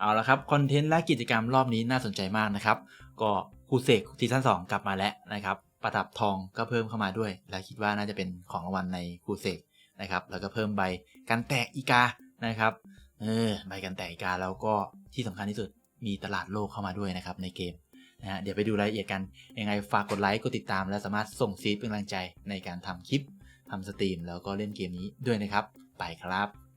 เอาละครับคอนเทนต์และกิจกรรมรอบนี้น่าสนใจมากนะครับ ก็คูเซกซีซั่น2กลับมาแล้วนะครับ ประดับทองก็เพิ่มเข้ามาด้วย และคิดว่าน่าจะเป็นของรางวัลในคูเซกนะครับ แล้วก็เพิ่มใบกันแตกอีกานะครับเออใบกันแตกอีกาแล้วก็ที่สำคัญที่สุดมีตลาดโลกเข้ามาด้วยนะครับในเกมนะฮะเดี๋ยวไปดูรายละเอียดกันยังไงฝากกดไลค์กดติดตาม และสามารถส่งซีดเป็นกำลังใจในการทำคลิปทำสตรีมแล้วก็เล่นเกมนี้ด้วยนะครับ ไปครับ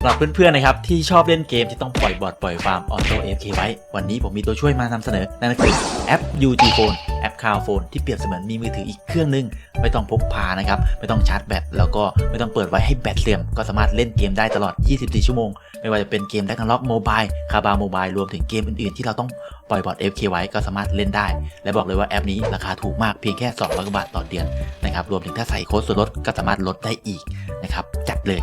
สำหรับเพื่อนๆนะครับที่ชอบเล่นเกมที่ต้องปล่อยบอทปล่อยฟาร์มออโต้เอฟเคไว้ วันนี้ผมมีตัวช่วยมานำเสนอ นั่นก็คือแอป UG Phone แอป Cloud Phone ที่เปรียบเสมือนมีมือถืออีกเครื่องหนึง ไม่ต้องพกพานะครับ ไม่ต้องชาร์จแบตแล้วก็ไม่ต้องเปิดไว้ให้แบตเสื่อม ก็สามารถเล่นเกมได้ตลอด 24 ชั่วโมง ไม่ว่าจะเป็นเกม d ด a g o n l o c k Mobile คาบาโมบายรวมถึงเกมอื่นๆ ที่เราต้องปล่อยบอท FK ไว้ก็สามารถเล่นได้ และบอกเลยว่าแอปนี้ราคาถูกมากเพียงแค่ 200กว่าบาทต่อเดือนนะครับรวมถึงถ้าใส่โค้ดส่วนลดก็สามารถลดได้อีกนะครับจัดเลย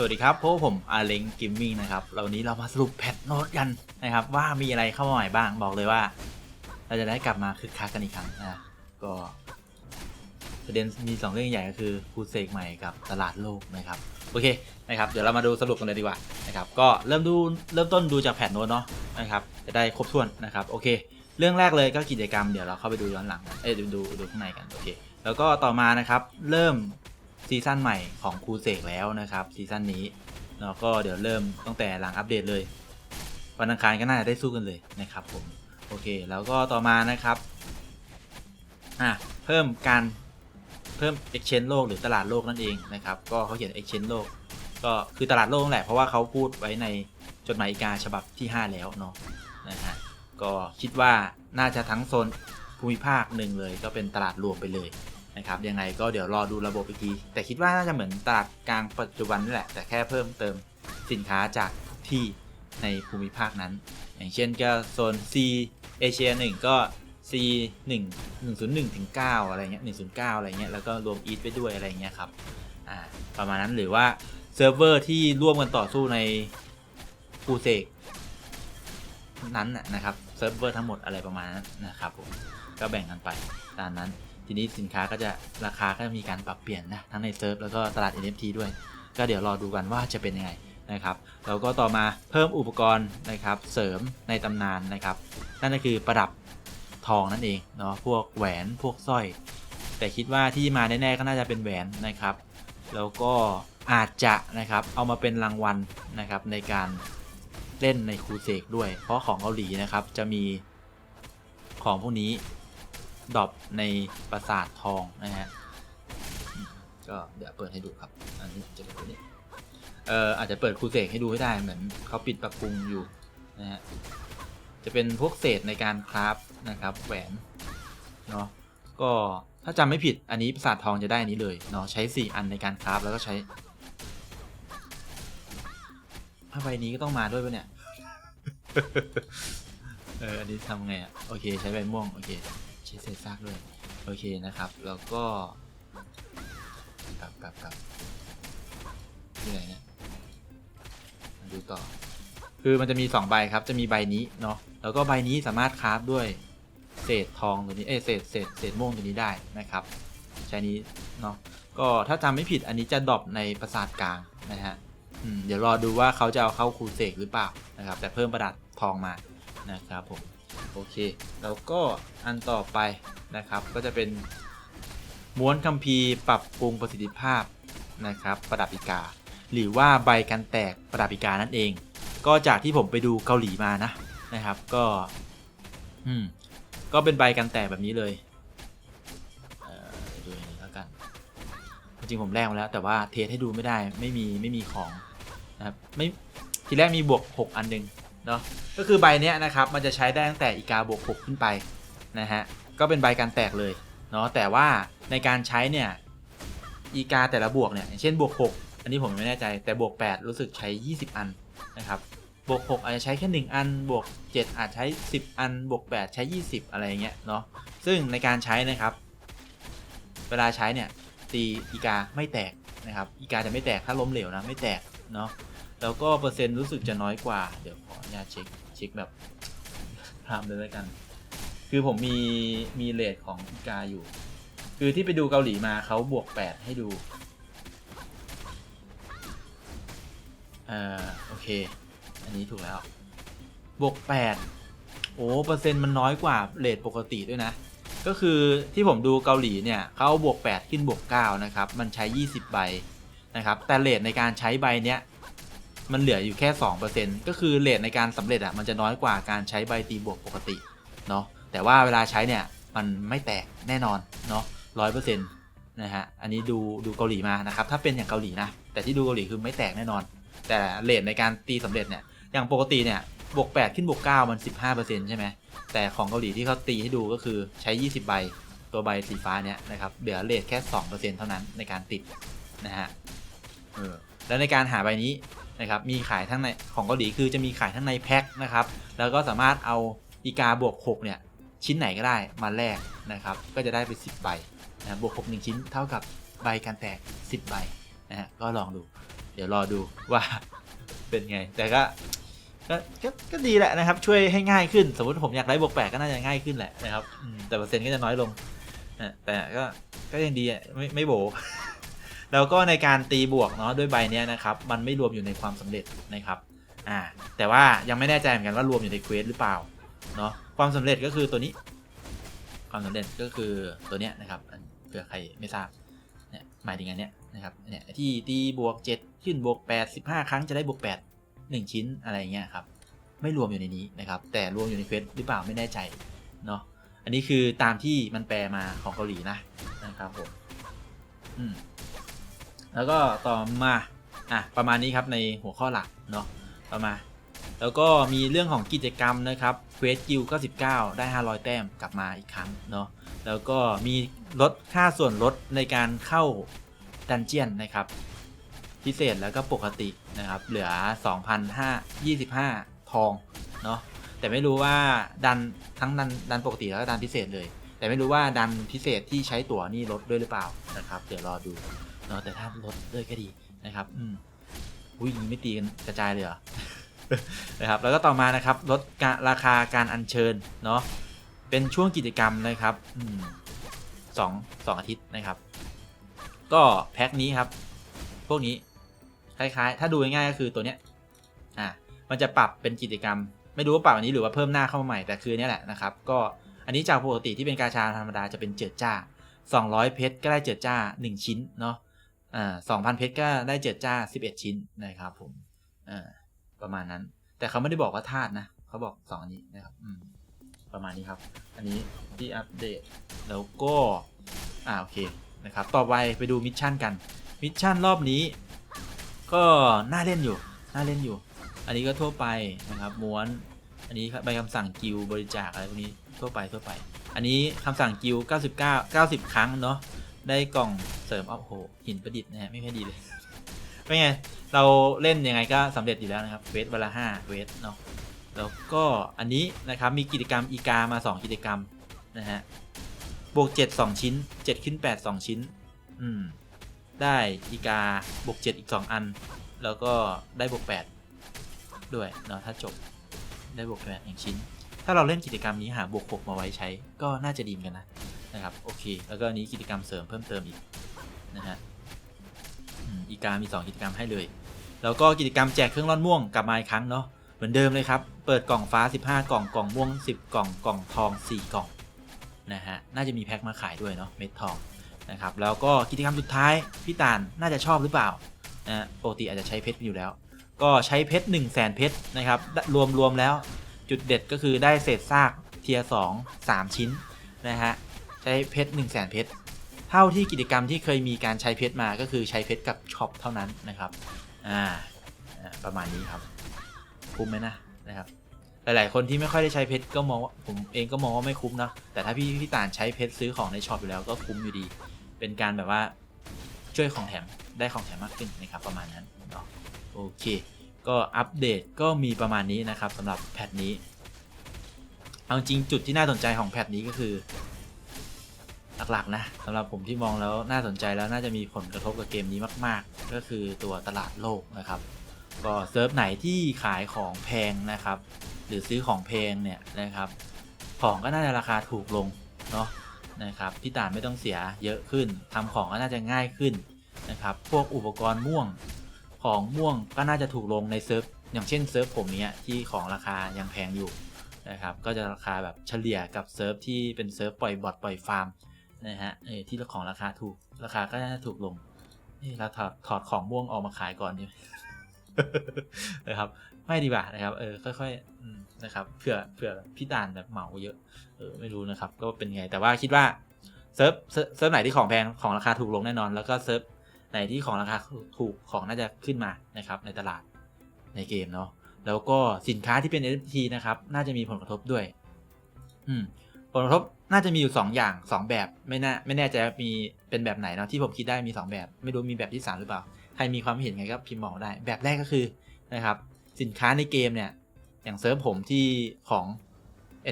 สวัสดีครับพวกผมอาเล้งกิมมิ่งนะครับแล้ววันนี้เรามาสรุปแพทโน้ตกันนะครับ ว่ามีอะไรเข้ามาใหม่บ้างบอกเลยว่า เราจะได้กลับมาคึกคักกันอีกครั้งนะก็ประเด็นมี 2 เรื่องใหญ่ก็คือคูเซกใหม่กับตลาดโลกนะครับโอเคนะครับเดี๋ยวเรามาดูสรุปกันเลยดีกว่านะครับก็เริ่มดูเริ่มต้นดูจากแพทโน้ตเนาะนะครับจะได้ครบถ้วนนะครับโอเค เรื่องแรกเลยก็กิจกรรมเดี๋ยวเราเข้าไปดูย้อนหลังเอ้ยดูดูดูข้างในกันโอเคแล้วก็ต่อมานะครับเริ่ม ซีซั่นใหม่ของครูเสกแล้วนะครับซีซั่นนี้แล้วก็เดี๋ยวเริ่มตั้งแต่หลังอัปเดตเลยวันอังคารก็น่าจะได้สู้กันเลยนะครับผมโอเคแล้วก็ต่อมานะครับอะเพิ่มการเพิ่ม exchange โลกหรือตลาดโลกนั่นเองนะครับก็เขาเขียน exchange โลก ก็คือตลาดโลกแหละเพราะว่าเขาพูดไว้ในจดหมายอีกาฉบับที่ 5 แล้วเนาะนะฮะก็คิดว่าน่าจะทั้งโซนภูมิภาคหนึ่งเลยก็เป็นตลาดรวมไปเลย นะครับยังไงก็เดี๋ยวรอดูระบบอีกทีแต่คิดว่าน่าจะเหมือนตลาดกลางปัจจุบันนี่แหละ แต่แค่เพิ่มเติมสินค้าจากที่ในภูมิภาคนั้น อย่างเช่นก็โซน C เอเชีย1ก็ C 1 101ถึง9อะไรเงี้ย109 อะไรเงี้ยแล้วก็รวมอีทไปด้วยอะไรเงี้ยครับอ่าประมาณนั้นหรือว่าเซิร์ฟเวอร์ที่ร่วมกันต่อสู้ในฟูเซกนั้นนะครับเซิร์ฟเวอร์ทั้งหมดอะไรประมาณนั้นนะครับผมก็แบ่งกันไปตามนั้น ทีนี้สินค้าก็จะราคาก็จะมีการปรับเปลี่ยนนะทั้งในเซิร์ฟแล้วก็ตลาด NFT ด้วย ก็เดี๋ยวรอดูกันว่าจะเป็นยังไงนะครับแล้วก็ต่อมาเพิ่มอุปกรณ์นะครับเสริมในตำนานนะครับ นั่นก็คือประดับทองนั่นเองเนาะพวกแหวนพวกสร้อย แต่คิดว่าที่มาแน่ๆก็น่าจะเป็นแหวนนะครับ แล้วก็อาจจะนะครับเอามาเป็นรางวัลนะครับในการเล่นในครูเซกด้วย เพราะของเกาหลีนะครับจะมีของพวกนี้ ดรอปในปราสาททองนะฮะก็เดี๋ยวเปิดให้ดูครับ อันนี้จะเป็นตัวนี้เอ่ออาจจะเปิดครูเสกให้ดูให้ได้เหมือนเขาปิดปรับปรุงอยู่นะฮะจะเป็นพวกเศษในการคราฟนะครับ แหวนเนาะก็ถ้าจำไม่ผิดอันนี้ปราสาททองจะได้อันนี้เลยเนาะใช้ 4 อันในการคราฟแล้วก็ใช้ถ้าใบนี้ก็ต้องมาด้วยปะเนี่ย เออ อันนี้ทำไงอะ โอเค ใช้ใบม่วง โอเค ใช้เศษซากด้วย โอเคนะครับ แล้วก็กลับกลับกลับที่ไหนเนี่ยมาดูต่อ คือมันจะมี 2 ใบครับ จะมีใบนี้เนาะ แล้วก็ใบนี้สามารถคราฟด้วยเศษทองตัวนี้ เอยเศษเศษเศษม่วงตัวนี้ได้นะครับ ใช้นี้เนาะ ก็ถ้าจำไม่ผิดอันนี้จะดรอปในปราสาทกลางนะฮะเดี๋ยวรอดูว่าเขาจะเอาเข้าคูเสกหรือเปล่านะครับ แต่เพิ่มประดับทองมานะครับผม โอเค แล้วก็อันต่อไปนะครับ ก็จะเป็นม้วนคัมภีร์ปรับปรุงประสิทธิภาพนะครับ ประดับอีกา หรือว่าใบกันแตกประดับอีกานั่นเอง ก็จากที่ผมไปดูเกาหลีมานะนะครับ ก็อืมก็เป็นใบกันแตกแบบนี้เลยเออเดี๋ยวดูอย่างนี้แล้วกัน จริงผมแลกมาแล้ว แต่ว่าเทสให้ดูไม่ได้ไม่มีไม่มีของนะครับไม่ทีแรกมีบวก 6 อันหนึ่ง เนาะก็คือใบเนี้ยนะครับมันจะใช้ได้ตั้งแต่อีกาบวก6ขึ้นไปนะฮะก็เป็นใบการแตกเลยเนาะแต่ว่าในการใช้เนี่ยอีกาแต่ละบวกเนี่ยอย่างเช่นบวก 6 อันนี้ผมไม่แน่ใจแต่บวก 8 รู้สึกใช้ 20 อันนะครับบวก 6 อาจจะใช้แค่ 1 อัน บวก 7 อาจใช้ 10 อัน บวก 8 ใช้ 20 อะไรอย่างเงี้ยเนาะซึ่งในการใช้นะครับ เวลาใช้เนี่ยตีอีกาไม่แตกนะครับอีกาจะไม่แตกถ้าล้มเหลวนะไม่แตกเนาะ แล้วก็เปอร์เซ็นต์รู้สึกจะน้อยกว่า เดี๋ยวขออนุญาตเช็คเช็คแบบทำเลยแล้วกัน คือผมมีมีเลทของอีกาอยู่ คือที่ไปดูเกาหลีมาเขาบวก 8 ให้ดูเอ่อโอเค อันนี้ถูกแล้ว บวก 8 โอ้เปอร์เซ็นต์มันน้อยกว่าเลทปกติด้วยนะ ก็คือที่ผมดูเกาหลีเนี่ยเขาเอาบวก 8 ขึ้นบวก 9 นะครับ มันใช้ 20 ใบนะครับ แต่เลทในการใช้ใบเนี้ย มันเหลืออยู่แค่ 2%ก็คือเลทในการสำเร็จอะมันจะน้อยกว่าการใช้ใบตีบวกปกติเนาะแต่ว่าเวลาใช้เนี่ยมันไม่แตกแน่นอนเนาะร้อยเปอร์เซ็นต์นะฮะอันนี้ดูดูเกาหลีมานะครับถ้าเป็นอย่างเกาหลีนะแต่ที่ดูเกาหลีคือไม่แตกแน่นอน แต่เลทในการตีสำเร็จเนี่ยอย่างปกติเนี่ยบวก 8 ขึ้นบวก 9 มัน 15%ใช่ไหมแต่ของเกาหลีที่เขาตีให้ดูก็คือใช้ 20 ใบตัวใบสีฟ้าเนี่ยนะครับเหลือเลทแค่ 2%เท่านั้นในการติดนะฮะเออแล้วในการหาใบนี้ นะครับมีขายทั้งในของเกาหลีคือจะมีขายทั้งในแพ็คนะครับแล้วก็สามารถเอาอีกาบวก6เนี่ยชิ้นไหนก็ได้มาแลกนะครับก็จะได้ไป 10 ใบนะบวก6 1 ชิ้นเท่ากับใบการแตก 10 ใบนะฮะก็ลองดู เดี๋ยวรอดูว่าเป็นไง แต่ก็ก็ก็ก็ดีแหละนะครับ ช่วยให้ง่ายขึ้น สมมติผมอยากได้บวกแปดก็น่าจะง่ายขึ้นแหละนะครับแต่เปอร์เซ็นต์ก็จะน้อยลงนะแต่ก็ก็ยังดีอะไม่ไม่โบ แล้วก็ในการตีบวกเนาะด้วยใบเนี้ยนะครับ มันไม่รวมอยู่ในความสำเร็จนะครับอ่าแต่ว่ายังไม่แน่ใจเหมือนกันว่ารวมอยู่ในเควสหรือเปล่าเนาะความสำเร็จก็คือตัวนี้ ความสำเร็จก็คือตัวเนี้ยนะครับเผื่อใครไม่ทราบเนี่ยหมายถึงอันเนี้ยนะครับเนี่ยที่ตีบวก 7 ขึ้นบวก 8 15 ครั้งจะได้บวก 8 1 ชิ้นอะไรเงี้ยครับไม่รวมอยู่ในนี้นะครับ แต่รวมอยู่ในเควสหรือเปล่าไม่แน่ใจเนาะอันนี้คือตามที่มันแปลมาของเกาหลีนะนะครับผมอืม แล้วก็ต่อมาอะประมาณนี้ครับในหัวข้อหลักเนาะประมา แล้วก็มีเรื่องของกิจกรรมนะครับเควสกิล99 ได้ 500 แต้มกลับมาอีกครั้งเนาะแล้วก็มีลดค่าส่วนลดในการเข้าดันเจียนนะครับ พิเศษแล้วก็ปกตินะครับ เหลือ 2,525 ทองเนาะแต่ไม่รู้ว่าดันทั้งดันดันปกติแล้วก็ดันพิเศษเลย แต่ไม่รู้ว่าดันพิเศษที่ใช้ตั๋วนี่ลดด้วยหรือเปล่านะครับ เดี๋ยวรอดู เนาะแต่ถ้าลดด้วยก็ดีนะครับอืมอุ้ยนี้ไม่ตีกันกระจายเลยเหรอนะครับแล้วก็ต่อมานะครับลดกะราคาการอัญเชิญเนาะเป็นช่วงกิจกรรมนะครับอืมสองสองอาทิตย์นะครับ ก็แพ็คนี้ครับ พวกนี้คล้ายๆ ถ้าดูง่ายๆก็คือตัวเนี้ยอะมันจะปรับเป็นกิจกรรม ไม่รู้ว่าปรับอันนี้หรือว่าเพิ่มหน้าเข้ามาใหม่แต่คือเนี้ยแหละนะครับ ก็อันนี้จากปกติที่เป็นกาชาธรรมดาจะเป็นเจิดจ้า 200 เพชรก็ได้เจิดจ้า 1 ชิ้นเนาะ อ่า2,000เพชรก็ได้เจิดจ้า11ชิ้นนะครับผมอ่าประมาณนั้น แต่เขาไม่ได้บอกว่าธาตุนะเขาบอกสองนี้นะครับอืมประมาณนี้ครับ อันนี้ที่อัปเดตแล้วก็อ่าโอเคนะครับ ต่อไปไปดูมิชชั่นกัน มิชชั่นรอบนี้ ก็น่าเล่นอยู่ น่าเล่นอยู่ อันนี้ก็ทั่วไปนะครับ ม้วน อันนี้ใบคำสั่งกิลบริจาคอะไรพวกนี้ทั่วไปทั่วไป อันนี้คำสั่งกิล99 90 ครั้งเนาะ ได้กล่องเสริมอ้าโหหินประดิษฐ์นะฮะไม่ค่อยดีเลยเป็นไงเราเล่นยังไงก็สำเร็จอยู่แล้วนะครับเวทวันละห้าเวทเนาะแล้วก็อันนี้นะครับมีกิจกรรมอีกามา 2 กิจกรรมนะฮะบวก 7 2 ชิ้น 7 ขึ้น 8 2 ชิ้น อืม ได้อีกาบวก 7 อีก 2 อัน แล้วก็ได้บวก 8 ด้วยเนาะถ้าจบได้บวก8อย่างชิ้น ถ้าเราเล่นกิจกรรมนี้หาบวก 6 มาไว้ใช้ก็น่าจะดีมกันนะ นะครับโอเค แล้วก็นี้กิจกรรมเสริมเพิ่มเติมอีกนะฮะอีกามี 2 กิจกรรมให้เลย แล้วก็กิจกรรมแจกเครื่องร่อนม่วงกลับมาอีกครั้งเนาะเหมือนเดิมเลยครับ เปิดกล่องฟ้า 15 กล่องกล่องม่วง 10 กล่องกล่องทอง 4 กล่องนะฮะน่าจะมีแพ็คมาขายด้วยเนาะเม็ดทองนะครับแล้วก็กิจกรรมสุดท้ายพี่ตาลน่าจะชอบหรือเปล่านะปกติอาจจะใช้เพชรอยู่แล้ว ก็ใช้เพชร 1 0 0 0 0แสนเพชรนะครับรวมรวมแล้วจุดเด็ดก็คือได้เศษซากเทียร์2 3ชิ้นนะฮะ ช้เพชร1 0 0 0 0แสนเพชรเท่าที่กิจกรรมที่เคยมีการใช้เพชรมาก็คือใช้เพชรกับช็อปเท่านั้นนะครับอ่าประมาณนี้ครับคุ้มไหมนะนะครับหลาย ๆ คนที่ไม่ค่อยได้ใช้เพชรก็มองว่าผมเองก็มองว่าไม่คุ้มนะแต่ถ้าพี่พี่ตานใช้เพชรซื้อของในช็อปอยู่แล้วก็คุ้มอยู่ดี เป็นการแบบว่าช่วยของแถมได้ของแถมมากขึ้นนะครับประมาณนั้นเนาะโอเค ก็อัปเดตก็มีประมาณนี้นะครับสำหรับแพทนี้ เอาจริงจุดที่น่าสนใจของแพทนี้ก็คือ หลักๆนะสำหรับผมที่มองแล้วน่าสนใจแล้วน่าจะมีผลกระทบกับเกมนี้มาก ๆ ก็คือตัวตลาดโลกนะครับก็เซิร์ฟไหนที่ขายของแพงนะครับ หรือซื้อของแพงเนี่ยนะครับ ของก็น่าจะราคาถูกลงเนาะนะครับพี่ตานไม่ต้องเสียเยอะขึ้นทำของก็น่าจะง่ายขึ้นนะครับ พวกอุปกรณ์ม่วงของม่วงก็น่าจะถูกลงในเซิร์ฟอย่างเช่นเซิร์ฟผมเนี้ยที่ของราคายังแพงอยู่นะครับก็จะราคาแบบเฉลี่ยกับเซิร์ฟที่เป็นเซิร์ฟปล่อยบอทปล่อยฟาร์ม นะฮะเออที่ของราคาถูก ราคาก็น่าจะถูกลงนี่เราถอดถอดของม่วงออกมาขายก่อนดีไหมนะครับไม่ดีกว่านะครับเออค่อยๆนะครับเผื่อเผื่อพี่ตาลแบบเหมาเยอะเออไม่รู้นะครับ ก็เป็นไงแต่ว่าคิดว่าเซิร์ฟเซิร์ฟไหนที่ของแพงของราคาถูกลงแน่นอน แล้วก็เซิร์ฟไหนที่ของราคาถูกของน่าจะขึ้นมานะครับในตลาดในเกมเนาะแล้วก็สินค้าที่เป็น NFT นะครับ น่าจะมีผลกระทบด้วย อืม ลกระทบน่าจะมีอยู่ 2 อย่าง 2 แบบไม่น่าไม่แน่ใจมีเป็นแบบไหนเนาะที่ผมคิดได้มี 2 แบบ ไม่รู้มีแบบที่ 3 หรือเปล่า ใครมีความเห็นไงก็พิมพ์บอกได้ แบบแรกก็คือนะครับสินค้าในเกมเนี่ย อย่างเซิร์ฟผมที่ของ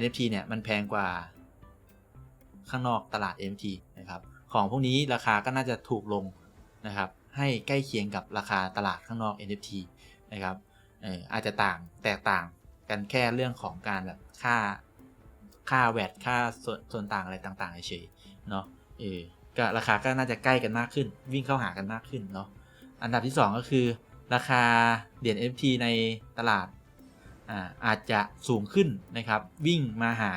NFT เนี่ย มันแพงกว่า ข้างนอกตลาด NFT นะครับของพวกนี้ราคาก็น่าจะถูกลงนะครับให้ใกล้เคียงกับราคาตลาดข้างนอก NFT นะครับอาจจะต่างแตกต่างกันแค่เรื่องของการแบบค่า ค่าแวดค่าส่วนส่วนต่างอะไรต่างๆเฉยเนาะเออก็ราคาก็น่าจะใกล้กันมากขึ้น วิ่งเข้าหากันมากขึ้นเนาะอันดับที่ 2 ก็คือ ราคาเหรียญ NFT ในตลาดอ่าอาจจะสูงขึ้นนะครับ วิ่งมาหา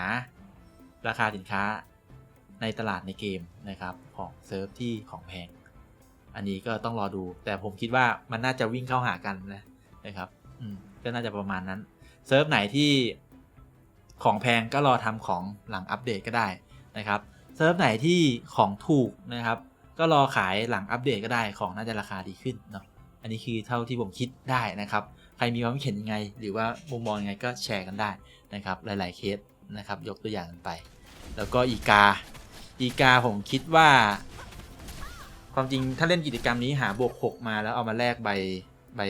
ราคาสินค้าในตลาดในเกมนะครับของเซิร์ฟที่ของแพง อันนี้ก็ต้องรอดู แต่ผมคิดว่ามันน่าจะวิ่งเข้าหากันนะนะครับ อืมก็น่าจะประมาณนั้น เซิร์ฟไหนที่ ของแพงก็รอทำของหลังอัปเดตก็ได้นะครับเซิร์ฟไหนที่ของถูกนะครับ ก็รอขายหลังอัปเดตก็ได้ของน่าจะราคาดีขึ้นเนาะอันนี้คือเท่าที่ผมคิดได้นะครับ ใครมีความคิดเห็นยังไง หรือว่ามุมมองยังไงก็แชร์กันได้นะครับ หลาย ๆเคสนะครับ ยกตัวอย่างกันไป แล้วก็อีกา อีกาผมคิดว่า ความจริงถ้าเล่นกิจกรรมนี้หาบวก 6 มาแล้วเอามาแลกใบใบ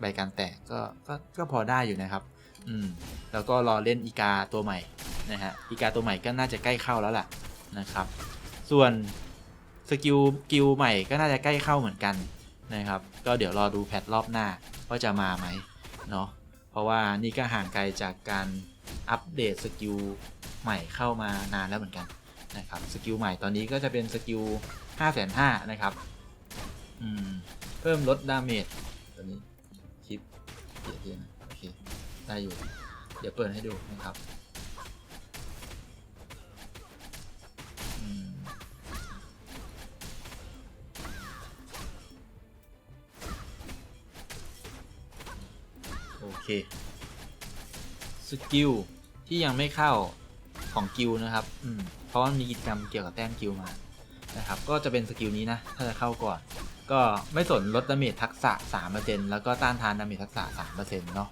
ใบการแตกก็ก็ก็พอได้อยู่นะครับ อืมแล้วก็รอเล่นอีกาตัวใหม่นะฮะอีกาตัวใหม่ก็น่าจะใกล้เข้าแล้วล่ะนะครับ ส่วนสกิลกิลใหม่ก็น่าจะใกล้เข้าเหมือนกันนะครับ ก็เดี๋ยวรอดูแพทรอบหน้าว่าจะมาไหมเนาะเพราะว่านี่ก็ห่างไกลจากการอัปเดตสกิลใหม่เข้ามานานแล้วเหมือนกันนะครับสกิลใหม่ตอนนี้ก็จะเป็นสกิล5 5 0 0 0นะครับอืมเพิ่มลดดาเมจตอนนี้คลิปเดี๋ยวเดี๋ยวนะ ได้อยู่ เดี๋ยวเปิดให้ดูนะครับโอเค สกิล ที่ยังไม่เข้าของกิลนะครับ อืม เพราะว่ามีกิจกรรมเกี่ยวกับแต้มกิลมา นะครับ ก็จะเป็นสกิลนี้นะ ถ้าจะเข้าก่อน ก็ไม่สนลดดาเมจทักษะ 3%แล้วก็ต้านทานดาเมจทักษะ 3%เนาะ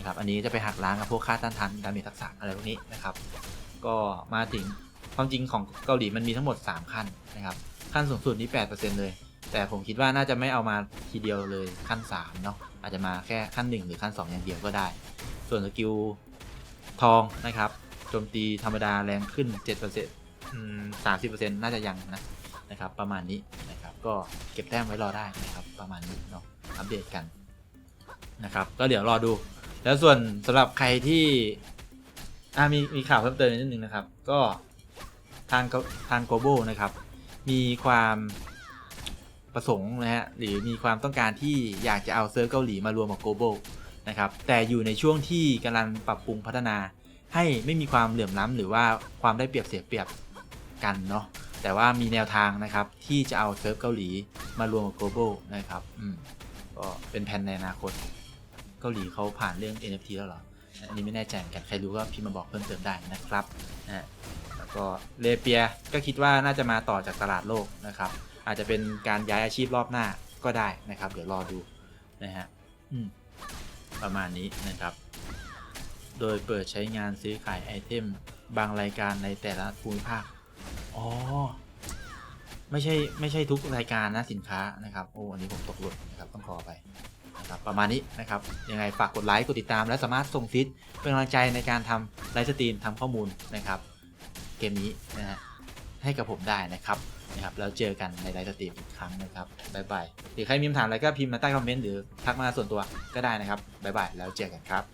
นะครับ อันนี้จะไปหักล้างกับพวกค่าต้านทานดาเมจทักษะอะไรพวกนี้นะครับ ก็มาถึงความจริงของเกาหลีมันมีทั้งหมด 3 ขั้นนะครับ ขั้นสูงสุดนี้ 8%เลย แต่ผมคิดว่าน่าจะไม่เอามาทีเดียวเลยขั้น3เนาะ อาจจะมาแค่ขั้น 1 หรือขั้น 2 อย่างเดียวก็ได้ ส่วนสกิลทองนะครับโจมตีธรรมดาแรงขึ้น7%อืม30%น่าจะยังนะนะครับ ประมาณนี้นะครับ ก็เก็บแต้มไว้รอได้นะครับ ประมาณนี้เนาะ อัปเดตกันนะครับ ก็เดี๋ยวรอดู แล้วส่วนสำหรับใครที่อ่ามีมีข่าวเพิ่มเติมนิดนึงนะครับ ก็ทางทางโกโบนะครับ มีความประสงค์นะฮะหรือมีความต้องการที่อยากจะเอาเซิร์ฟเกาหลีมารวมกับโกโบนะครับแต่อยู่ในช่วงที่กำลังปรับปรุงพัฒนา ให้ไม่มีความเหลื่อมล้ำหรือว่าความได้เปรียบเสียเปรียบกันเนาะแต่ว่ามีแนวทางนะครับที่จะเอาเซิร์ฟเกาหลีมารวมกับโกโบนะครับอืมก็เป็นแผนในอนาคต เกาหลีเขาผ่านเรื่อง NFT แล้วเหรออันนี้ไม่แน่ใจเหมือนกันใครรู้ก็พิมพ์มาบอกเพิ่มเติมได้นะครับนะฮะแล้วก็เลเปียก็คิดว่าน่าจะมาต่อจากตลาดโลกนะครับ อาจจะเป็นการย้ายอาชีพรอบหน้าก็ได้นะครับ เดี๋ยวรอดูนะฮะอืมประมาณนี้นะครับ โดยเปิดใช้งานซื้อขายไอเทมบางรายการในแต่ละภูมิภาค อ๋อ ไม่ใช่ไม่ใช่ทุกรายการนะสินค้านะครับ โอ้ อันนี้ผมตกหล่นนะครับ ต้องขอไป นะครับประมาณนี้นะครับยังไงฝากกดไลค์กดติดตามและสามารถส่งฟิตเป็นกำลังใจในการทำไลฟ์สตรีมทำข้อมูลนะครับ เกมนี้นะฮะให้กับผมได้นะครับนะครับแล้วเจอกันในไลฟ์สตรีมอีกครั้งนะครับบ๊ายบายหรือใครมีคำถามอะไรก็พิมพ์มาใต้คอมเมนต์หรือทักมาส่วนตัวก็ได้นะครับบ๊ายบายแล้วเจอกันครับ